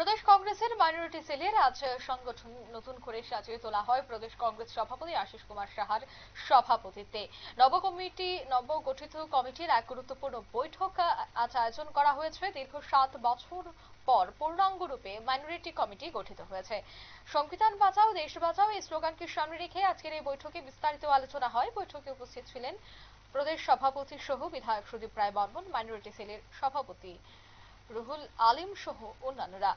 প্রদেশ কংগ্রেসের মাইনরিটি সেলের আজ সংগঠন নতুন করে সাজিয়ে তোলা হয়। প্রদেশ কংগ্রেস সভাপতি আশিস কুমার সাহার সভাপতিত্বে। নব কমিটি নবগঠিত কমিটির এক গুরুত্বপূর্ণ বৈঠক আজ আয়োজন করা হয়েছে। দীর্ঘ সাত বছর পর পূর্ণাঙ্গ রূপে মাইনরিটি কমিটি গঠিত হয়েছে। সংবিধান বাঁচাও, দেশ বাঁচাও এই স্লোগানকে সামনে রেখে আজকের এই বৈঠকে বিস্তারিত আলোচনা হয়। বৈঠকে উপস্থিত ছিলেন প্রদেশ সভাপতি সহ বিধায়ক সুদীপ রায় বর্মন, মাইনরিটি সেলের সভাপতি রুহুল আলিম সহ অন্যান্যরা।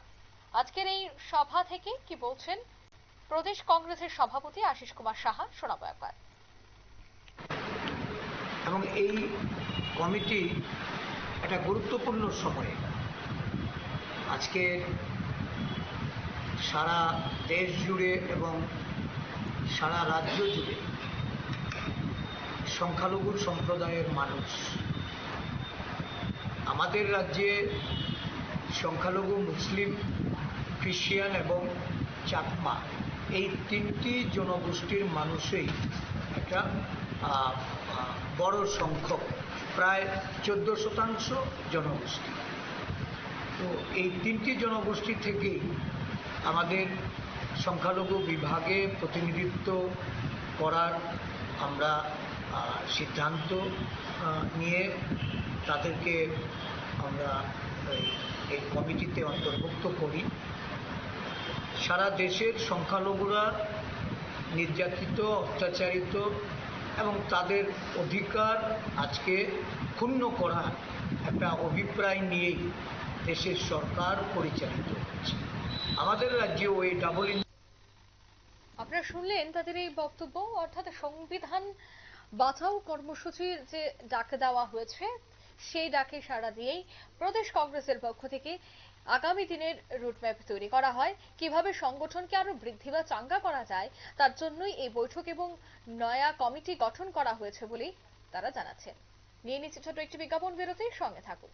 আজকের এই সভা থেকে কি বলছেন? প্রদেশ কংগ্রেসের সভাপতি আশিস কুমার সাহা, শোনাবো একবার। এবং এই কমিটি একটা গুরুত্বপূর্ণ সময়ে আজকে সারা দেশ জুড়ে এবং সারা রাজ্য জুড়ে সংখ্যালঘু সম্প্রদায়ের মানুষ আমাদের রাজ্যে সংখ্যালঘু, মুসলিম খ্রিস্টিয়ান এবং চাকমা এই তিনটি জনগোষ্ঠীর মানুষই একটা বড় সংখ্যক, প্রায় চোদ্দ শতাংশ জনগোষ্ঠী। তো এই তিনটি জনগোষ্ঠী থেকেই আমাদের সংখ্যালঘু বিভাগে প্রতিনিধিত্ব করার আমরা সিদ্ধান্ত নিয়ে তাদেরকে আমরা এই- কমিটিতে অন্তর্ভুক্ত করি। সারা দেশের সংখ্যালঘুরা নির্যাতিত, অত্যাচারিত এবং তাদের অধিকার আজকে ক্ষুণ্ণ করা একটা অভিপ্রায় নিয়েই দেশের সরকার পরিচালিত হচ্ছে। আমাদের রাজ্যে ওই ডাবল আপনারা শুনলেন তাদের এই বক্তব্য, অর্থাৎ সংবিধান বাঁচাও কর্মসূচির যে ডাক দেওয়া হয়েছে, সেই ডাকে সাড়া দিয়েই প্রদেশ কংগ্রেসের পক্ষ থেকে আগামী দিনের রুটম্যাপ তৈরি করা হয়। কীভাবে সংগঠনকে আরও বৃদ্ধি বা চাঙ্গা করা যায়, তার জন্যই এই বৈঠক এবং নয়া কমিটি গঠন করা হয়েছে বলেই তারা জানাচ্ছেন। নিয়ে নিচ্ছে ছোট একটি বিজ্ঞাপন বিরতির সঙ্গে থাকুন।